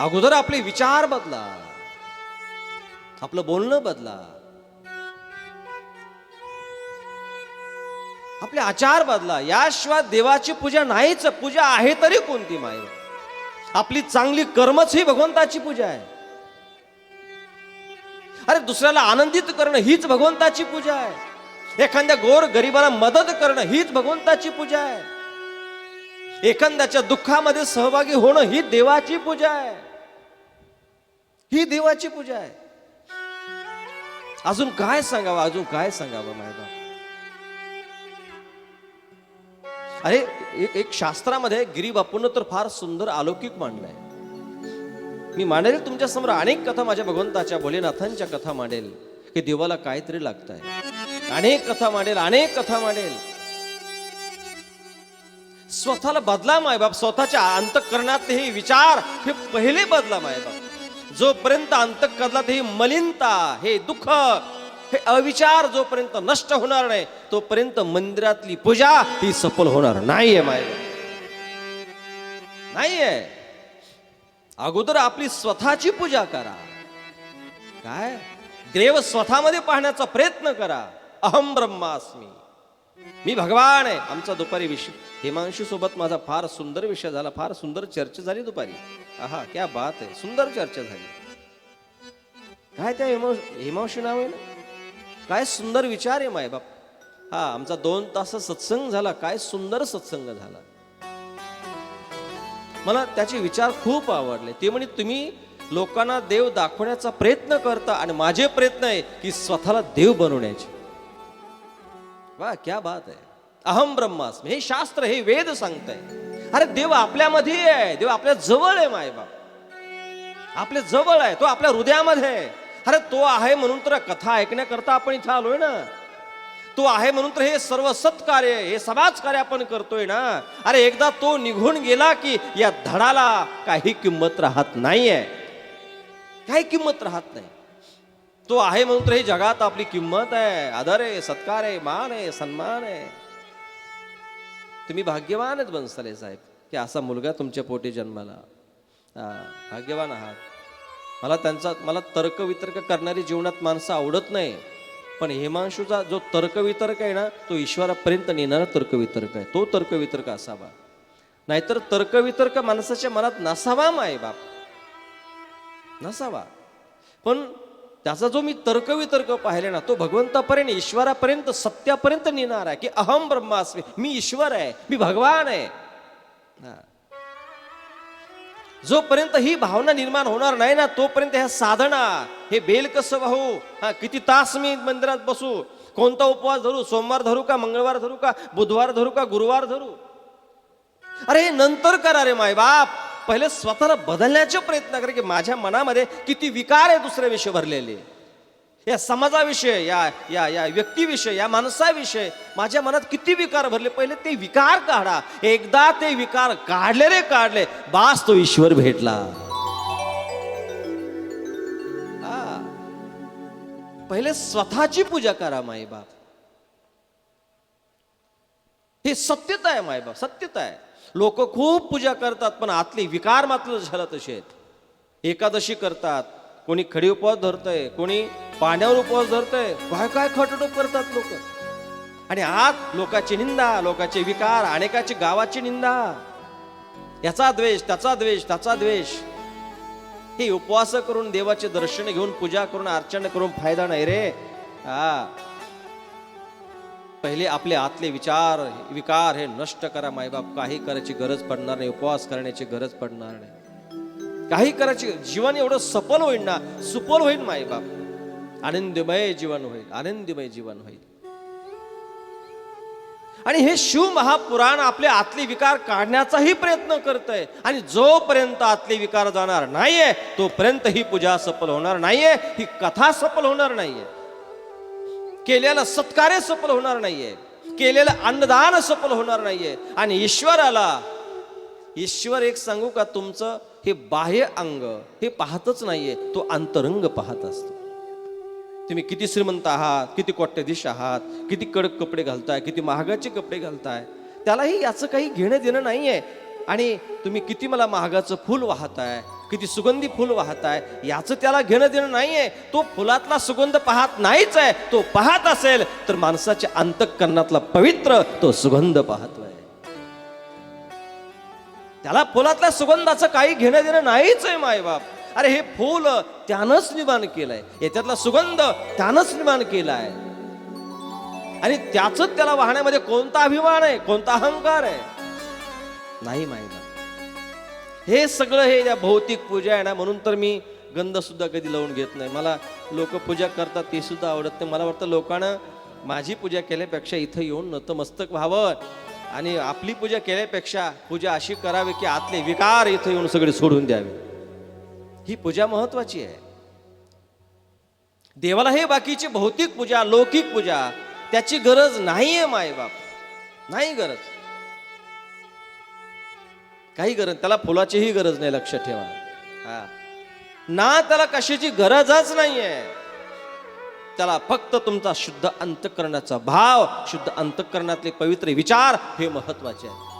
अगोदर आपले विचार बदला. आपलं बोलणं बदला. आपले आचार बदला. याशिवाय देवाची पूजा नाहीच. पूजा आहे तरी कोणती माय? आपली चांगली कर्मच ही भगवंताची पूजा आहे. अरे दुसऱ्याला आनंदित करणं हीच भगवंताची पूजा आहे. एखाद्या गोर गरिबाला मदत करणं हीच भगवंताची पूजा आहे. एखाद्याच्या दुःखामध्ये सहभागी होणं ही देवाची पूजा आहे. ही देवाची पूजा आहे. अजून काय सांगावं? अजून काय सांगावं माहिती अरे एक एक शास्त्रामध्ये गिरी बापूंना तर फार सुंदर अलौकिक मांडलंय मी मांडेल तुमच्यासमोर अनेक कथा माझ्या भगवंताच्या भोलेनाथांच्या कथा मांडेल की देवाला काहीतरी लागतंय. अनेक कथा मांडेल अनेक कथा मांडेल. स्वतःला बदला मायबाप स्वतःच्या अंतकरणातले हे विचार हे पहिले बदला मायबाप जोपर्यंत अंतकरणात ही मलिनता हे दुःख हे अविचार जोपर्यंत नष्ट होणार नाही तोपर्यंत मंदिरातली पूजा ही सफल होणार नाहीये माय नाहीये. अगोदर आपली स्वतःची पूजा करा. काय? देव स्वतःमध्ये पाहण्याचा प्रयत्न करा. अहम ब्रह्मास्मी. मी भगवान आहे. आमचा दुपारी विषय हिमांशू सोबत माझा फार सुंदर विषय झाला. फार सुंदर चर्चा झाली दुपारी. आहा क्या बात आहे. सुंदर चर्चा झाली. काय त्या हिमांश हिमांशू नाव आहे ना? काय सुंदर विचार आहे माय बाप. हा आमचा दोन तास सत्संग झाला. काय सुंदर सत्संग झाला. मला त्याचे विचार खूप आवडले. ते म्हणे तुम्ही लोकांना देव दाखवण्याचा प्रयत्न करता आणि माझे प्रयत्न आहे की स्वतःला देव बनवण्याचे. वा क्या बात आहे अहम ब्रह्मास्म हे शास्त्र हे वेद सांगताय. अरे देव आपल्यामध्ये आहे. देव आपल्या जवळ आहे मायबाप आपल्या जवळ आहे तो आपल्या हृदयामध्ये आहे. अरे तो आहे म्हणून तर कथा ऐकण्याकरता आपण इथं आलोय ना. तो आहे म्हणून तर हे सर्व सत्कार्य हे समाज कार्य आपण करतोय ना. अरे एकदा तो निघून गेला की या धडाला काही किंमत राहत नाहीये. काही किंमत राहत नाही. तो आहे म्हणून तर हे जगात आपली किंमत आहे. आदर आहे सत्कार आहे मान आहे सन्मान आहे. तुम्ही भाग्यवानच बनसाले साहेब की असा मुलगा तुमच्या पोटी जन्माला. भाग्यवान आहात. मला त्यांचा मला तर्कवितर्क करणारी जीवनात माणसं आवडत नाही. पण हेमांशूचा जो तर्कवितर्क आहे ना तो ईश्वरापर्यंत नेणारा तर्कवितर्क आहे. तो तर्कवितर्क असावा. नाहीतर तर्कवितर्क माणसाच्या मनात नसावा माय बाप नसावा. पण त्याचा जो मी तर्कवितर्क पाहिले ना तो भगवंतापर्यंत ईश्वरापर्यंत सत्यापर्यंत नेणार आहे की अहम ब्रह्मास्मी मी ईश्वर आहे मी भगवान आहे. हा. जोपर्यंत ही भावना निर्माण होणार नाही ना तोपर्यंत ह्या साधना हे बेल कसं वाहू? हा किती तास मी मंदिरात बसू? कोणता उपवास धरू? सोमवार धरू का मंगळवार धरू का बुधवार धरू का गुरुवार धरू? अरे नंतर करा रे माय बाप पहिले स्वतःला बदलण्याचे प्रयत्न करा की माझ्या मनामध्ये किती विकार आहे दुसऱ्याविषयी भरलेले. या समाजाविषयी या या या व्यक्तीविषयी या माणसाविषयी माझ्या मनात किती विकार भरले. पहिले ते विकार काढा. एकदा ते विकार काढले रे काढले बास तो ईश्वर भेटला. हा. पहिले स्वतःची पूजा करा माईबाप. हे सत्यता आहे मायबाप सत्यता आहे. लोक खूप पूजा करतात पण आतली विकार मात्र झाला तसे आहेत. एकादशी करतात कोणी खडी उपवास धरतय कोणी पाण्यावर उपवास धरतय काय काय खटटोप करतात लोक. आणि आत लोकांची निंदा लोकांचे विकार अनेकाची गावाची निंदा. याचा द्वेष त्याचा द्वेष त्याचा द्वेष. हे उपवास करून देवाचे दर्शन घेऊन पूजा करून अर्चना करून फायदा नाही रे. हा. पहिले आपले आतले विचार विकार हे नष्ट करा मायबाप. काही करायची गरज पडणार नाही उपवास करण्याची गरज पडणार नाही. काही करायची जीवन एवढं सफल होईल ना सुफल होईल मायबाप. आनंदमय जीवन होईल आनंदमय जीवन होईल. आणि हे शिव महापुराण आपले आतले विकार काढण्याचाही प्रयत्न करतंय. आणि जोपर्यंत आतले विकार जाणार नाहीये तोपर्यंत ही पूजा सफल होणार नाहीये ही कथा सफल होणार नाहीये. केलेलं सत्कार्य सफल होणार नाहीये. केलेलं अन्नदान सफल होणार नाहीये. आणि ईश्वराला ईश्वर एक सांगू का तुमचं हे बाह्य अंग हे पाहतच नाहीये तो अंतरंग पाहत असतो. तुम्ही किती श्रीमंत आहात किती कोट्यधीश आहात किती कडक कपडे घालताय किती महागाचे कपडे घालताय त्यालाही याचं काही घेणं देणं नाहीये. आणि तुम्ही किती मला महागाचं फूल वाहताय किती सुगंधी फुल वाहत आहे याचं त्याला घेणं देणं नाही आहे तो फुलातला सुगंध पाहत नाहीच आहे. तो पाहत असेल तर माणसाच्या अंतकरणातला पवित्र तो सुगंध पाहतोय. त्याला फुलातल्या सुगंधाचं काही घेणं देणं नाहीच आहे मायबाप. अरे हे फुल त्यानंच निर्माण केलंय. याच्यातला सुगंध त्यानंच निर्माण केलाय. आणि त्याच त्याला वाहण्यामध्ये कोणता अभिमान आहे कोणता अहंकार आहे? नाही माहिती हे सगळं हे या भौतिक पूजा आहे ना म्हणून तर मी गंध सुद्धा कधी लावून घेत नाही. मला लोक पूजा करतात ते सुद्धा आवडत नाही. मला वाटतं लोकांना माझी पूजा केल्यापेक्षा इथं येऊन नतमस्तक व्हावं. आणि आपली पूजा केल्यापेक्षा पूजा अशी करावी की आतले विकार इथं येऊन सगळे सोडून द्यावे. ही पूजा महत्वाची आहे. देवाला हे बाकीची भौतिक पूजा लौकिक पूजा त्याची गरज नाहीये मायबाप. नाही गरज. काही गरज त्याला फुलाचीही गरज नाही लक्ष ठेवा. हा. ना त्याला कशाची गरजच नाहीये. त्याला फक्त तुमचा शुद्ध अंतकरणाचा भाव शुद्ध अंतकरणातले पवित्र विचार हे महत्त्वाचे आहे